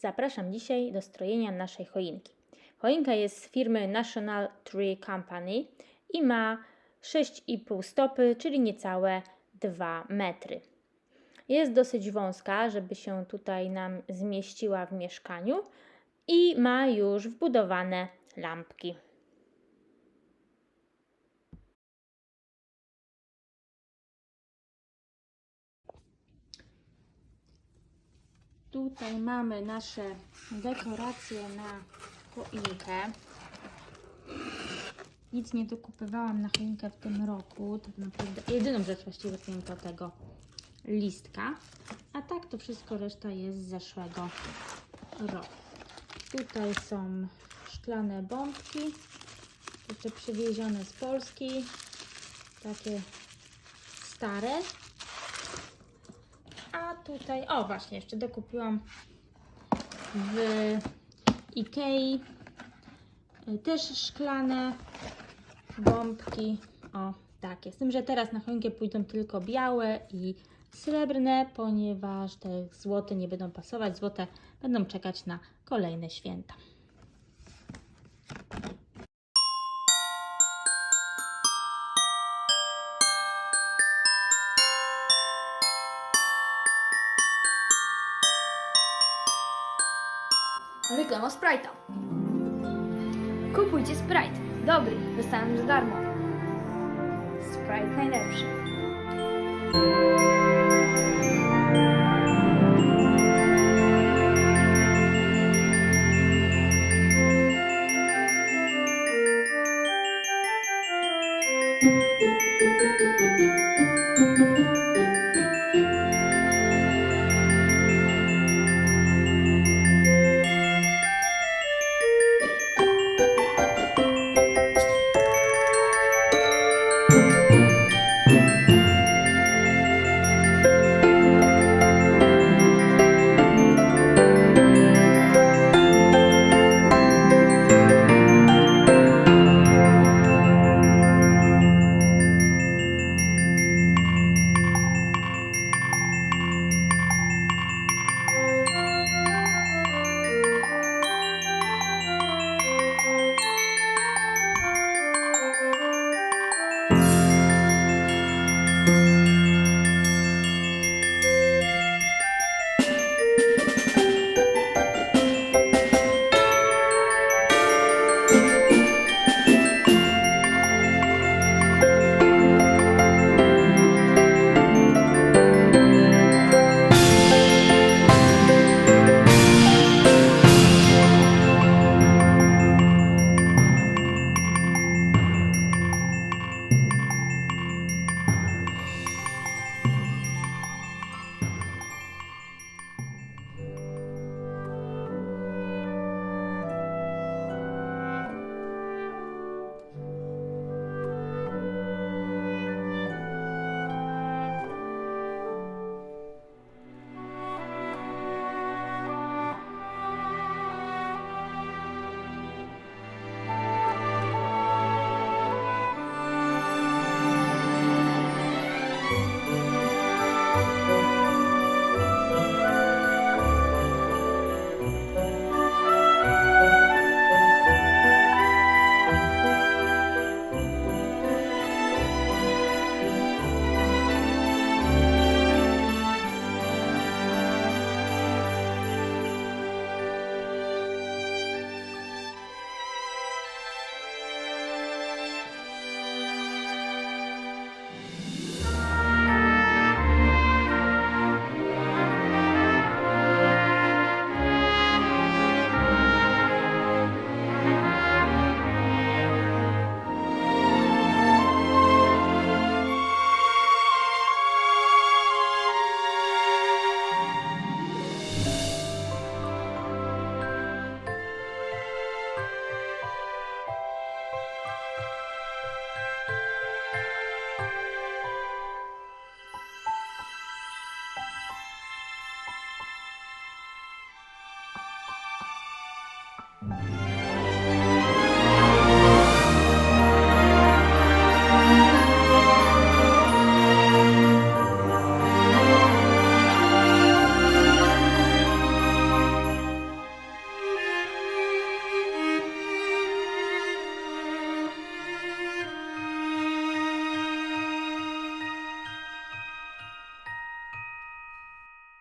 zapraszam dzisiaj do strojenia naszej choinki. Choinka jest z firmy National Tree Company i ma 6,5 stopy, czyli niecałe 2 metry. Jest dosyć wąska, żeby się tutaj nam zmieściła w mieszkaniu i ma już wbudowane lampki. Tutaj mamy nasze dekoracje na choinkę. Nic nie dokupywałam na choinkę w tym roku. Tak naprawdę jedyną rzecz właściwie to tego listka. A tak to wszystko reszta jest z zeszłego roku. Tutaj są szklane bombki. Jeszcze przywiezione z Polski. Takie stare. A tutaj, o właśnie, jeszcze dokupiłam w Ikei y, też szklane bombki. O, takie. Z tym, że teraz na choinkę pójdą tylko białe i srebrne, ponieważ te złote nie będą pasować. Złote będą czekać na kolejne święta. Reklama Sprite'a. Kupujcie Sprite. Dobry, dostałem za darmo. Sprite najlepszy.